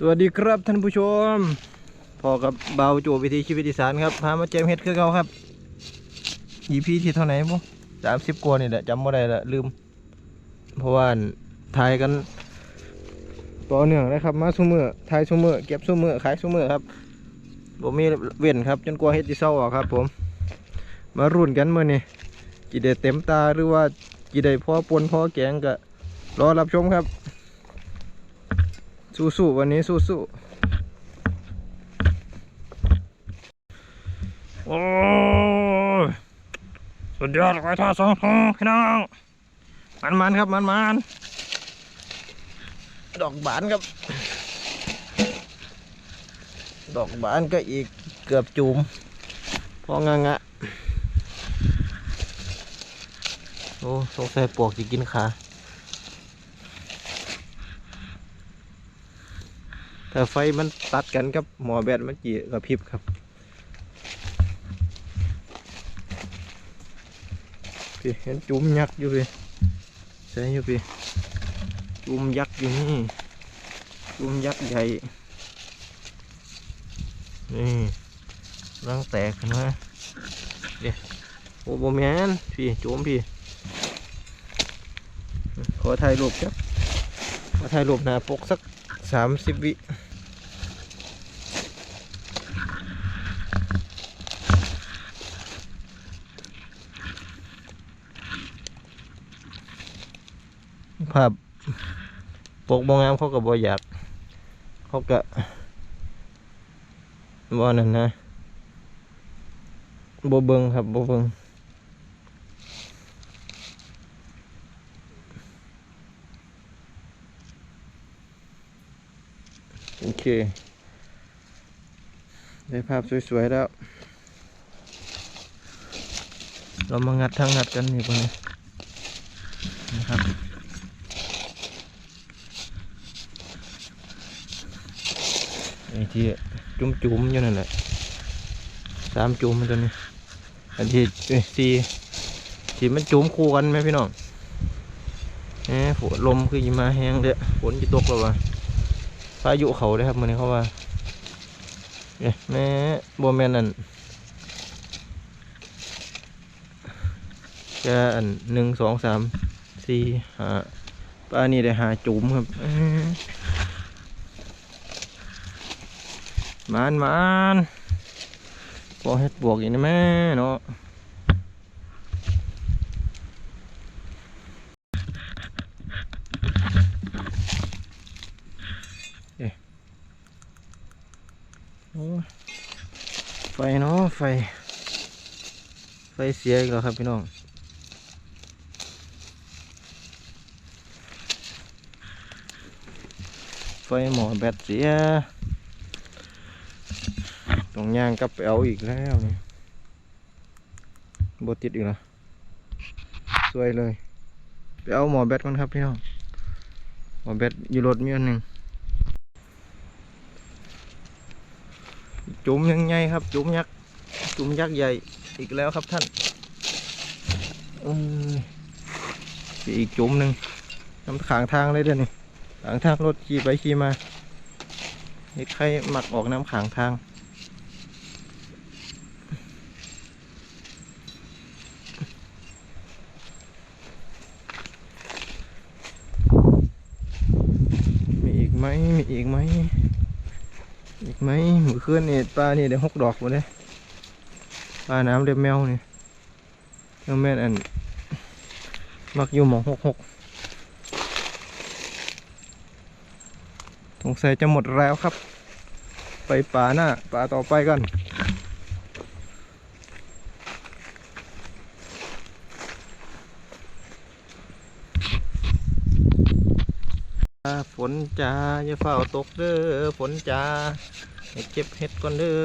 สวัสดีครับท่านผู้ชมพอกับเบาโจวิธีชีวิตอีสานครับพามาเจมเฮ็ดคือเขาครับ EP ที่เท่าไหร่บุสามสิบกว่านี่แหละจำไม่ได้ละลืม เพราะว่าถ่ายกันต่อเนื่องนะครับ มาซุ่มือถ่ายซุ่มือเก็บซุ่มือขายซุ่มือครับผมมีเว้นครับ จนกว่าเฮ็ดจะเศร้าออกครับ ผม มารุ่นกันเมื่อนี้จีได้เต็มตาหรือว่าจีได้พอปนพอแกงก็รอรับชมครับ สู้ๆวันนี้สู้ๆโอ้สุดยอดไว้ท่าสองทองพี่น้องมันมันครับมันมันดอกบานครับ ดอกบานก็อีกเกือบจุ่มพองงะโอ้สงสัยปวกจะกินขา ถ้าไฟมันตัดกันกับหมอแบตเมื่อกี้กับพริบครับพี่เห็นจุ่มยักษ์อยู่พี่ใช่อยู่พี่จุ่มยักษ์อยู่นี่จุ่มยักษ์ใหญ่นี่ร่างแตกนมาเดี๋ยวโอ้โบแมนพี่จุ่มพี่ขอถ่ายรูปครับขอถ่ายรูปหน้าปกสักสามสิบวิ ภาพปกบงงามเขาก็บ่อยากเขาก็บ่นั่นนะบ่เบิงครับบ่เบิงโอเค ได้ภาพสวย ๆ แล้ว เรามางัดทางงัดกันนี่พวกนี้นะครับ ไอ้ ที่จุ่มๆอยู่นั่นแหละสามจุ่มมันตัวนี้ อันที่สี่ที่มันจุ่มคู่กันไหมพี่น้องแหมฝนลมคือยิมาแห้งเด้อฝนจะตกแล้ววะพายุเขาเด้อครับมันนี้เขาว่าเอ๊ะแม่โบแมนนั่นแค่อันหนึ่งสองสามสี่ห้าปลานี่ได้หาจุ่มครับเอ้ย มานมานบวกเฮ็ดบวกอย่างนี้แม่เนาะเอ๊ะโอ้ไฟเนาะไฟ ไฟเสียอีกแล้วครับพี่น้องไฟหมอแบตเสีย ตรงย่างกับไปเอาอีกแล้วนี่บติดอีกแล้วสวยเลย ไปเอาหมอแบตกันครับพี่น้องหมอแบตอยู่รถมีอันหนึ่งจุ่มยังไงครับ จุ่มยักษ์จุ่มยักษ์ใหญ่อีกแล้วครับท่านอืมอีกจุ่มหนึ่งน้ำขางทางเลยเด้อนี่ขางทางรถขี่ไปขี่มาเห็ดใครหมักออกน้ำขางทาง มีอีกไหมมีอีกไหมอีกไหมมือคืนนี่ยปลานี่ได้หกดอกหมดเลยปลาน้ำเรียบแมวเนี่ยแมวแม่นอันมักอยู่หมองหกหกสงสัยจะหมดแล้วครับ ไปป่าหน้าป่าต่อไปกัน ฝนจ้าอย่าเฝ้าตกเด้อฝนจ้าให้เก็บเห็ดก่อนเด้อ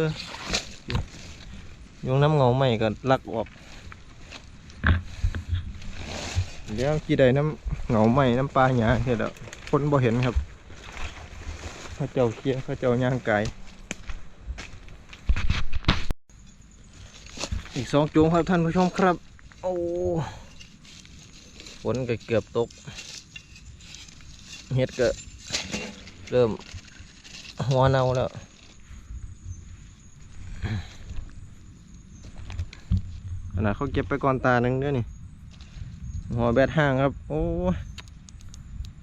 ยุงน้ำเงาใหม่ก็ลักออกเดี๋ยวกี่ใดน้ำเงาใหม่น้ำปลาหยาเห็ดแล้วคนบ่เห็นครับข้าเจ้าเคลียร์เข้าเจ้าย่างไก่อีกสองจูงครับท่านผู้ชมครับ โอ้ฝนก็เกือบตก เฮ็ดก็เริ่มหัวเน่าแล้วขนาดเขาเก็บไปก่อนตาหนึ่งด้วยนี่ หัวแบตห้างครับ โอ้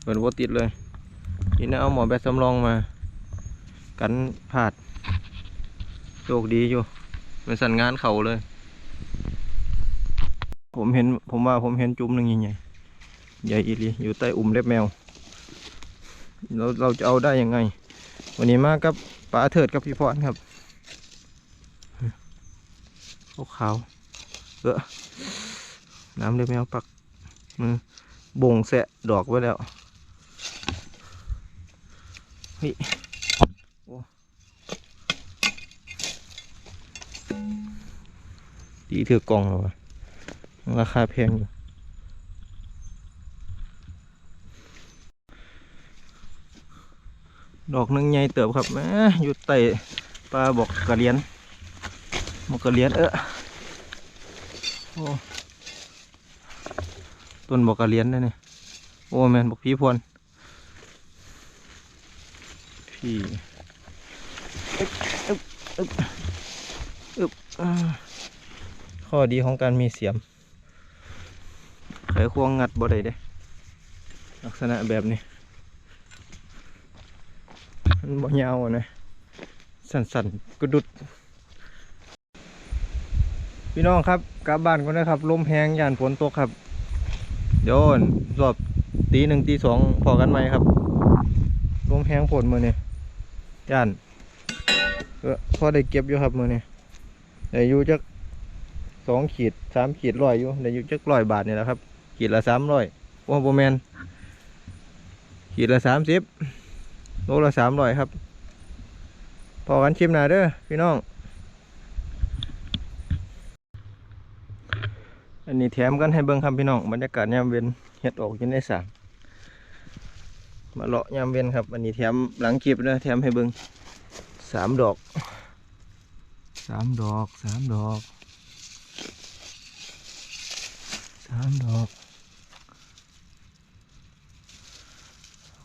เปิดวัติดเลยนี่นะเอาหมอแบตสำรองมา กันผาดโชคดีอยู่เป็นสันงานเขาเลย ผมเห็นผมว่าผมเห็นจุ่มหนึ่งใหญ่ๆใหญ่อีลีอยู่ใต้อุ่มเล็บแมว เราเราจะเอาได้ยังไง วันนี้มากับป๋าเถิดกับพี่พรครับขาวๆเออน้ำเล็บแมวปักมือบ่งแสะดอกไว้แล้วเฮ้ยโอ้ดีถือกล่องแล้ววะราคาแพงอยู่ ดอกหนึงใหญ่เติบครับแหมอยู่ใต้ปลาบอกกระเลียนบอกกระเลียนเออโอ้ต้นบอกกระเลียนได้เนี่ยโอ้แมนบอกพี่พวนพี่อึบอึบอึบอึบข้อดีของการมีเสียมไขควงงัดบ่ได้เด้ลักษณะแบบนี้ มันบ่ยาวนะสั่นๆกระดุด พี่น้องครับกลับบ้านก็นะครับลมแหงยานฝนตกครับเดี๋ยวรอบตีหนึ่งตีสองพอกันไหมครับลมแหงฝนมือนี่ย่านเออพอได้เก็บอยู่ครับมือนี่ได้อยู่จักสองขีดสามขีดร้อยอยู่ได้อยู่จักร้อยบาทนี่แหละครับขีดละสามร้อยโอ้โบแมนขีดละสามสิบ โลละสามร้อยครับพอกันชิมหนาเด้อพี่น้อง อันนี้แถมกันให้เบิ่งครับพี่น้องบรรยากาศยามเวียนเฮ็ดออกอยินได้สามมาเลาะยามเวียนครับ อันนี้แถมหลังคลิปเด้อแถมให้เบิ่งสามดอกสามดอกสามดอกสามดอก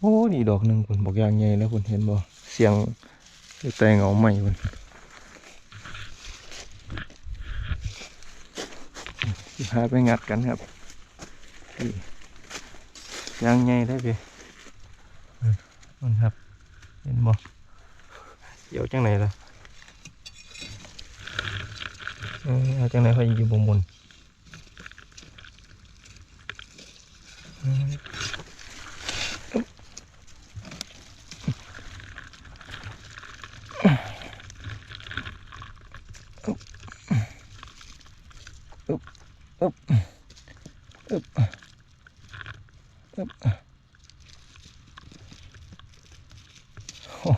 อ้นี่ดอกหนึ่งคุณบอกยางใหญ่แล้วคุณเห็นบ่เสียงแต่เงาใหม่คุณพาไปงัดกันครับยางใหญ่ได้เพี่คุณครับ เห็นบ่เดี๋ยวจังไหนล่ะเอาจังไหนเขาอยู่บนบนเออ อึบ อึบอึบโอ้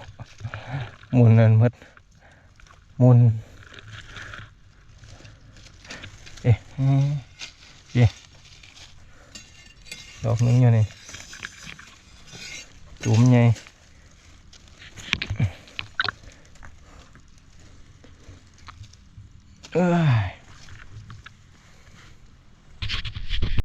หมุนนั่นหมัดห